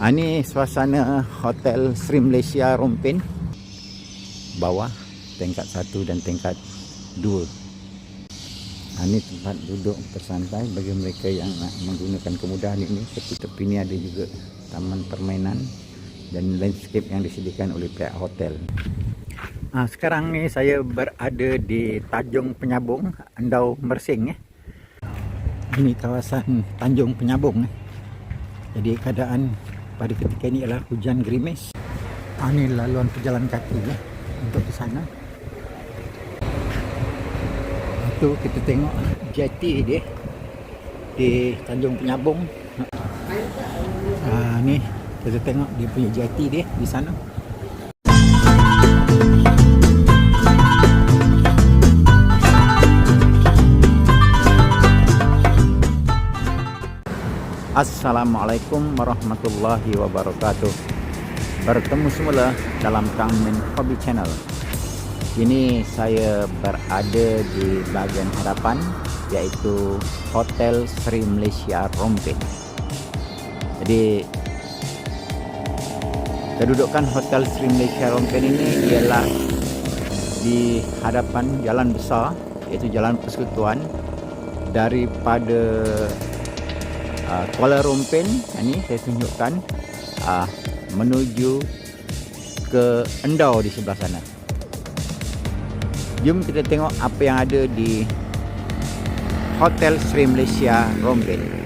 Ha, ni suasana Hotel Sri Malaysia Rompin. Bawah tingkat satu dan tingkat dua. Ha, ni tempat duduk bersantai bagi mereka yang nak menggunakan kemudahan ini. Tepi-tepi ni ada juga taman permainan dan landscape yang disediakan oleh pihak hotel. Ha, sekarang ni saya berada di Tanjung Penyabung, Endau Mersing. Eh. Ini kawasan Tanjung Penyabung. Eh. Jadi keadaan pada ketika ini adalah hujan gerimis. Ha, ini laluan pejalan kaki ya, untuk ke sana. Itu kita tengok jeti dia di Tanjung Penyabung. Ha, ni kita tengok dia punya jeti dia di sana. Assalamualaikum warahmatullahi wabarakatuh. Bertemu semula dalam Kang Min Hobby Channel. Kini saya berada di bahagian hadapan Iaitu Hotel Sri Malaysia Rompin. Jadi Kedudukan Hotel Sri Malaysia Rompin ini ialah Di hadapan jalan besar Iaitu Jalan Persekutuan Daripada uh, Kuala Rompin ini saya tunjukkan uh, menuju ke Endau di sebelah sana. Jom kita tengok apa yang ada di Hotel Sri Malaysia Rompin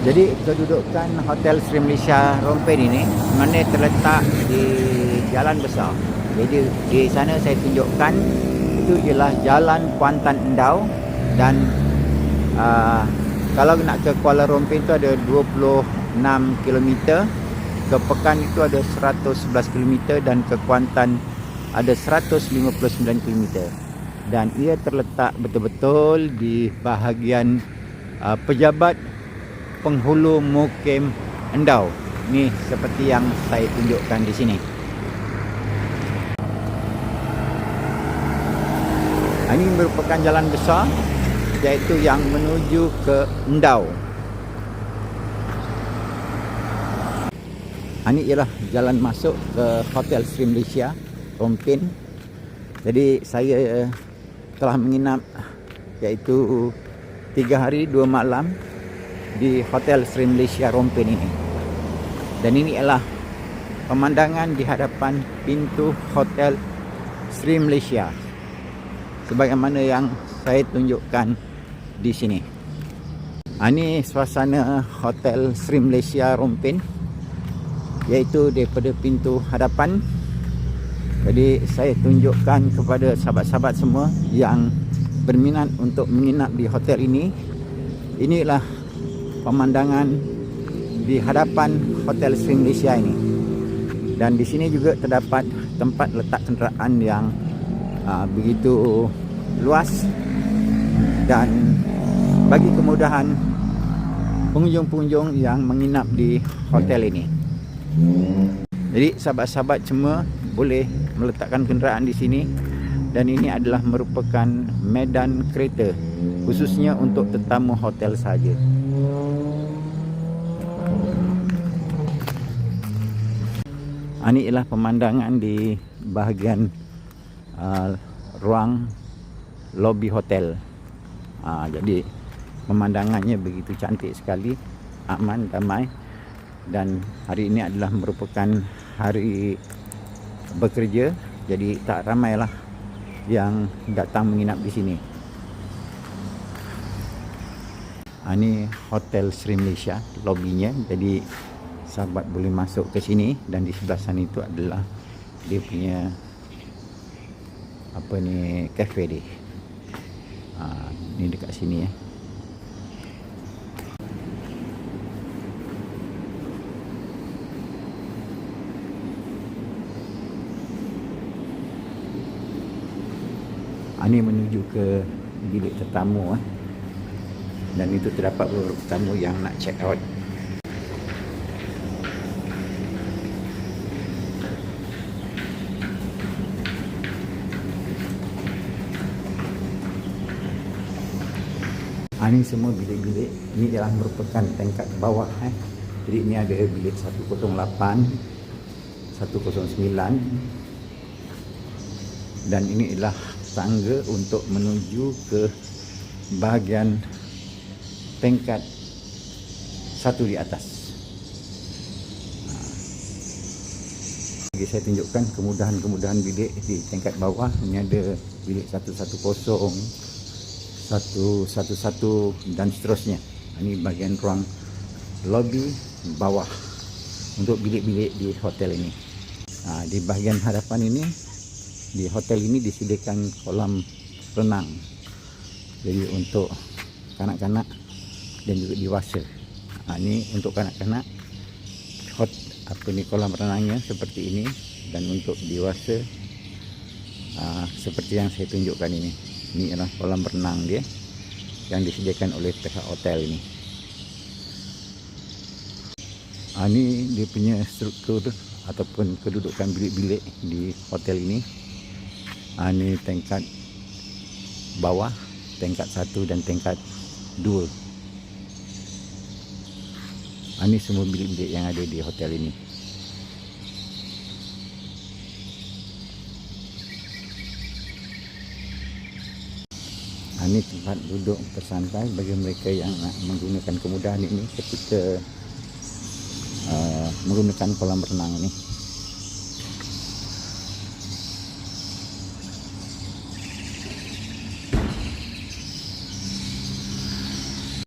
jadi kedudukan Hotel Sri Malaysia Rompin ini mana terletak di jalan besar. Jadi di sana saya tunjukkan itu ialah Jalan Kuantan Endau dan uh, kalau nak ke Kuala Lumpur tu ada 26 km ke Pekan itu ada 111 km dan ke Kuantan ada 159 km dan ia terletak betul-betul di bahagian uh, pejabat penghulu mukim Endau. Ni seperti yang saya tunjukkan di sini. Ini merupakan jalan besar iaitu yang menuju ke Endau. Ini ialah jalan masuk ke Hotel Sri Malaysia Rompin. Jadi saya telah menginap iaitu tiga hari dua malam di Hotel Sri Malaysia Rompin ini. Dan ini ialah pemandangan di hadapan pintu Hotel Sri Malaysia. Sebagaimana yang saya tunjukkan di sini. Ini suasana Hotel Sri Malaysia Rompin iaitu daripada pintu hadapan. Jadi saya tunjukkan kepada sahabat-sahabat semua yang berminat untuk menginap di hotel ini. Inilah pemandangan di hadapan Hotel Sri Malaysia ini. Dan di sini juga terdapat tempat letak kenderaan yang uh, begitu luas dan bagi kemudahan pengunjung-pengunjung yang menginap di hotel ini. Jadi sahabat-sahabat semua boleh meletakkan kenderaan di sini dan ini adalah merupakan medan kereta khususnya untuk tetamu hotel saja. Ini ialah pemandangan di bahagian uh, ruang lobi hotel. Ha, jadi pemandangannya begitu cantik sekali, aman, damai. Dan hari ini adalah merupakan hari bekerja jadi tak ramailah yang datang menginap di sini. Ha, ini Hotel Sri Malaysia lobinya jadi sahabat boleh masuk ke sini dan di sebelah sana itu adalah dia punya apa ni cafe dia. Ha, ni dekat sini eh ni menuju ke bilik tetamu eh. Dan itu terdapat beberapa tetamu yang nak check out. Ini semua bilik-bilik. Ini adalah merupakan tingkat bawah eh. Jadi ini ada bilik 108, 109 dan ini adalah tangga untuk menuju ke bahagian tingkat satu di atas. Bagi saya tunjukkan kemudahan-kemudahan bilik di tingkat bawah. Ini ada bilik 110, 111 dan seterusnya. Ini bahagian ruang lobby bawah untuk bilik-bilik di hotel ini. Ha, di bahagian hadapan ini, di hotel ini disediakan kolam renang. Jadi untuk kanak-kanak dan juga dewasa. Ha, ini untuk kanak-kanak hot apa ni kolam renangnya seperti ini dan untuk dewasa ha, seperti yang saya tunjukkan ini. Ini adalah kolam renang dia yang disediakan oleh pihak hotel ini. Ha, ini dia punya struktur ataupun kedudukan bilik-bilik di hotel ini. Ha, ini tingkat bawah, tingkat satu dan tingkat dua. Ha, ini semua bilik-bilik yang ada di hotel ini. Ha, ini tempat duduk bersantai bagi mereka yang nak menggunakan kemudahan ini ketika uh, menggunakan kolam renang ini.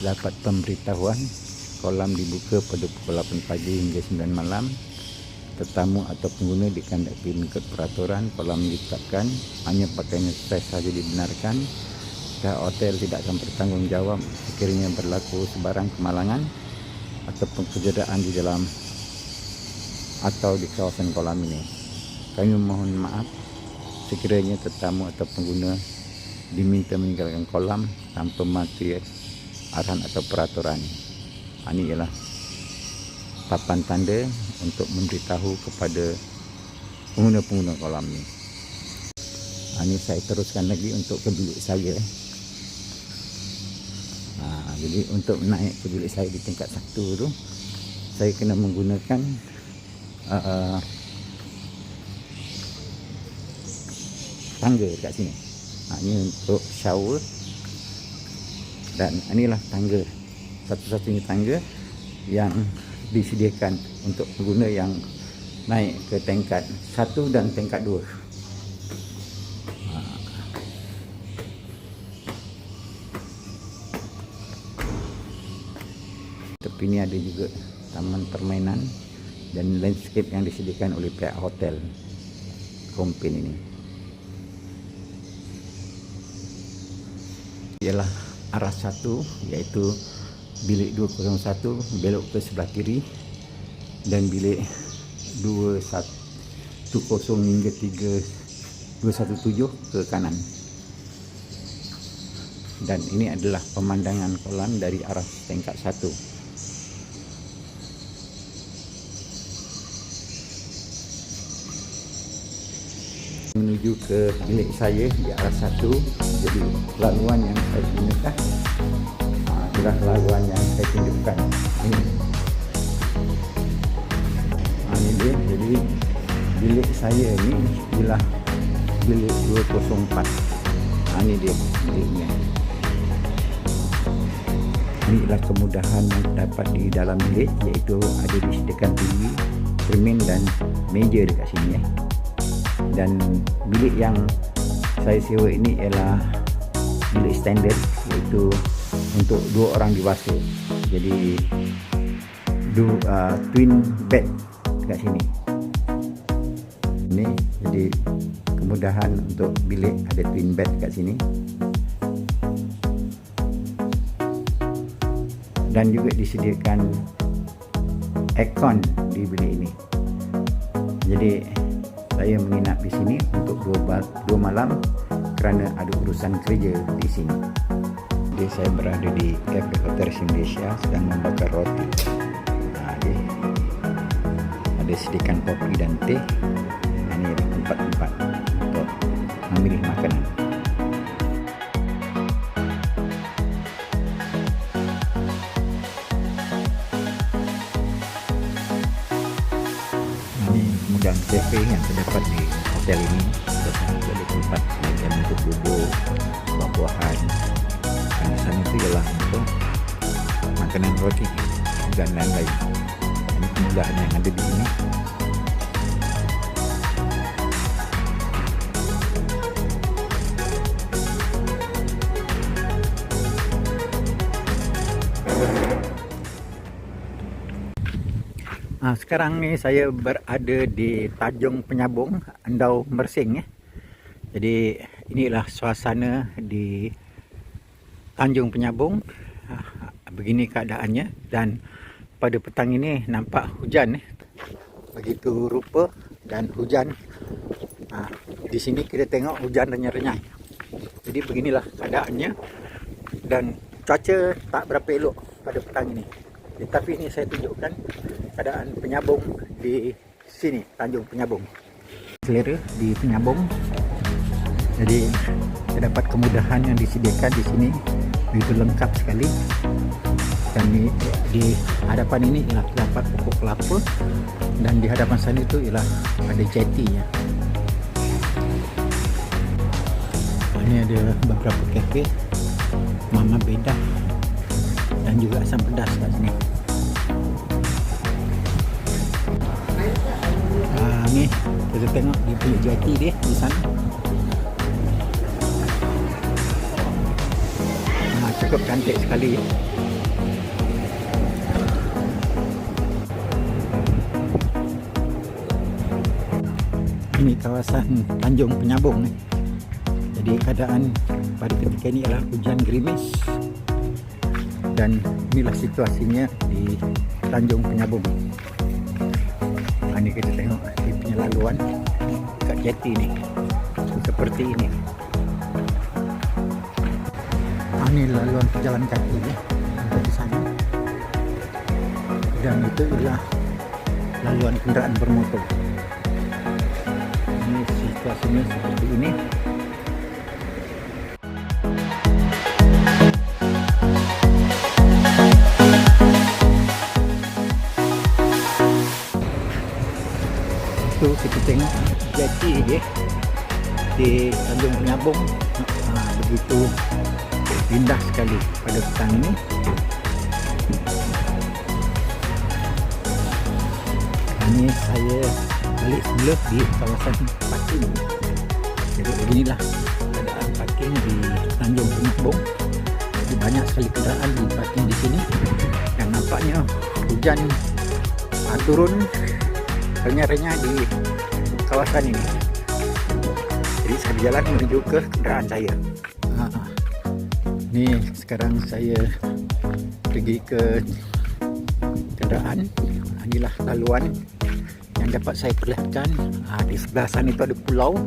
Dapat pemberitahuan kolam dibuka pada pukul 8 pagi hingga 9 malam. Tetamu atau pengguna dikandaki mengikut peraturan kolam ditetapkan hanya pakaian stres saja dibenarkan. Pihak hotel tidak akan bertanggungjawab sekiranya berlaku sebarang kemalangan ataupun kejadian di dalam atau di kawasan kolam ini. Kami mohon maaf sekiranya tetamu atau pengguna diminta meninggalkan kolam tanpa mati arahan atau peraturan. Ini ialah papan tanda untuk memberitahu kepada pengguna-pengguna kolam ini. Ini saya teruskan lagi untuk ke bilik saya. Ha, jadi untuk naik ke bilik saya di tingkat satu tu, saya kena menggunakan uh, tangga dekat sini. Ha, ini untuk shower dan inilah tangga satu-satunya tangga yang disediakan untuk pengguna yang naik ke tingkat satu dan tingkat dua. Ha. Tepi ini ada juga taman permainan dan landscape yang disediakan oleh pihak hotel Kompin ini. Ialah arah satu iaitu bilik 201 belok ke sebelah kiri dan bilik 210 hingga 3 217 ke kanan. Dan ini adalah pemandangan kolam dari arah tingkat satu menuju ke bilik saya di arah satu. Jadi laluan yang saya ah, adalah laluan yang saya tunjukkan. Ini. Ha, ini dia. Jadi bilik saya ni ialah bilik 204 ha, ini dia biliknya. Ini adalah kemudahan yang dapat di dalam bilik iaitu ada disediakan TV, cermin dan meja dekat sini eh dan bilik yang saya sewa ini ialah bilik standard iaitu untuk dua orang dewasa. Jadi do uh, twin bed dekat sini. Ini jadi kemudahan untuk bilik ada twin bed dekat sini. Dan juga disediakan aircon di bilik ini. Jadi saya menginap di sini untuk dua, dua malam kerana ada urusan kerja di sini. Jadi saya berada di Cafe Hotel Indonesia sedang membakar roti. Nah, jadi ada sediakan kopi dan teh. Ini tempat-tempat cafe yang terdapat di hotel ini itu ada tempat bagian untuk duduk buah-buahan. Dan di sana itu ialah untuk makanan roti dan lain-lain ini kemudahan yang ada di sini Ha, sekarang ni saya berada di Tanjung Penyabung, Endau Mersing ya. Jadi inilah suasana di Tanjung Penyabung. Ha, begini keadaannya dan pada petang ini nampak hujan ya. Begitu rupa dan hujan. Ha, di sini kita tengok hujan renyai-renyai. Jadi beginilah keadaannya dan cuaca tak berapa elok pada petang ini. Tetapi ini saya tunjukkan keadaan penyabung di sini, Tanjung Penyabung. Selera di penyabung. Jadi terdapat kemudahan yang disediakan di sini begitu lengkap sekali. Dan di, di hadapan ini ialah terdapat pokok kelapa dan di hadapan sana itu ialah ada jeti ya. Ini ada beberapa kafe Mama Bedah dan juga asam pedas kat sini. Ni kita tengok dia punya jati dia di sana. Ah cukup cantik sekali. Ini kawasan Tanjung Penyabung ni. Jadi keadaan pada ketika ini adalah hujan gerimis dan inilah situasinya di Tanjung Penyabung. Ini kita tengok dia punya laluan kat jeti ni. Seperti ini. Ha, ini laluan pejalan kaki ya. Di sana. Dan itu ialah laluan kenderaan bermotor. Ini situasinya seperti ini. Dia di Tanjung Penyabung ha, begitu indah sekali pada petang ini. Ini saya balik semula di kawasan parking. Jadi beginilah keadaan parking di Tanjung Penyabung jadi banyak sekali kenderaan di parking di sini. Dan nampaknya hujan turun renyah-renyah di kawasan ini. Jadi saya berjalan menuju ke kenderaan saya. Ha, ha. Ni sekarang saya pergi ke kenderaan. Inilah laluan yang dapat saya perlihatkan. Ha, di sebelah sana itu ada pulau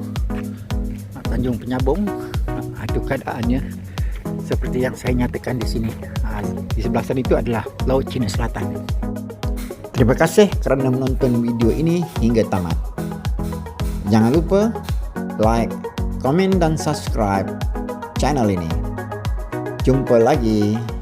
ha, Tanjung Penyabung. Ha, itu keadaannya seperti yang saya nyatakan di sini. Ha, di sebelah sana itu adalah Laut Cina Selatan. Terima kasih kerana menonton video ini hingga tamat. Jangan lupa like, komen dan subscribe channel ini. Jumpa lagi.